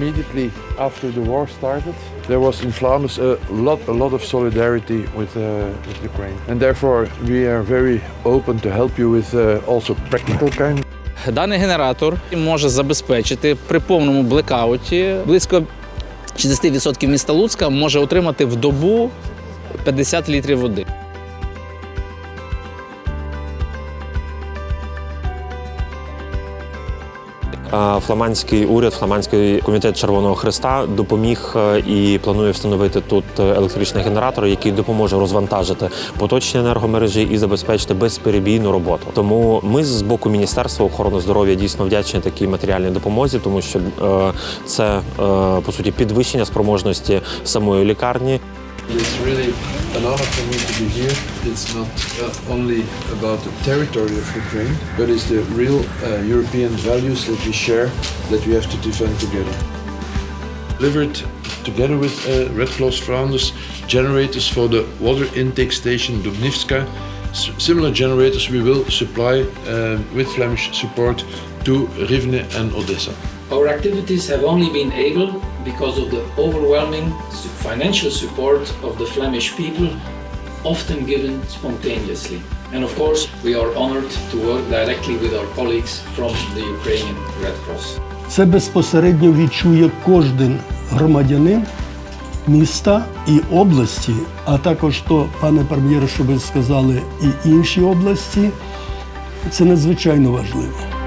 Immediately after the war started, there was in Flanders a lot, a lot of solidarity with, uh, with Ukraine, and therefore we are very open to help you with uh, also practical kind. Даний генератор може забезпечити при повному блекауті близько 60% міста Луцька може отримати в добу 50 літрів води. Фламандський уряд, фламандський комітет Червоного Христа допоміг е, і планує встановити тут е, електричний генератор, який допоможе розвантажити поточні енергомережі і забезпечити безперебійну роботу. Тому ми з боку Міністерства охорони здоров'я дійсно вдячні такій матеріальній допомозі, тому що е, це по суті підвищення спроможності самої лікарні. It's really an honor for me to be here. It's not uh, only about the territory of Ukraine, but it's the real uh, European values that we share that we have to defend together. Delivered together with uh, Red Cross Flanders generators for the water intake station Dubnivska. S- similar generators we will supply uh, with Flemish support to Rivne and Odessa. Our activities have only been able because of the overwhelming financial support of the Flemish people, often given spontaneously. And of course, we are honored to work directly with our colleagues from the Ukrainian Red Cross. Це безпосередньо відчує кожен громадянин міста і області, а також то, пане прем'єре, що ви сказали, і інші області. Це надзвичайно важливо.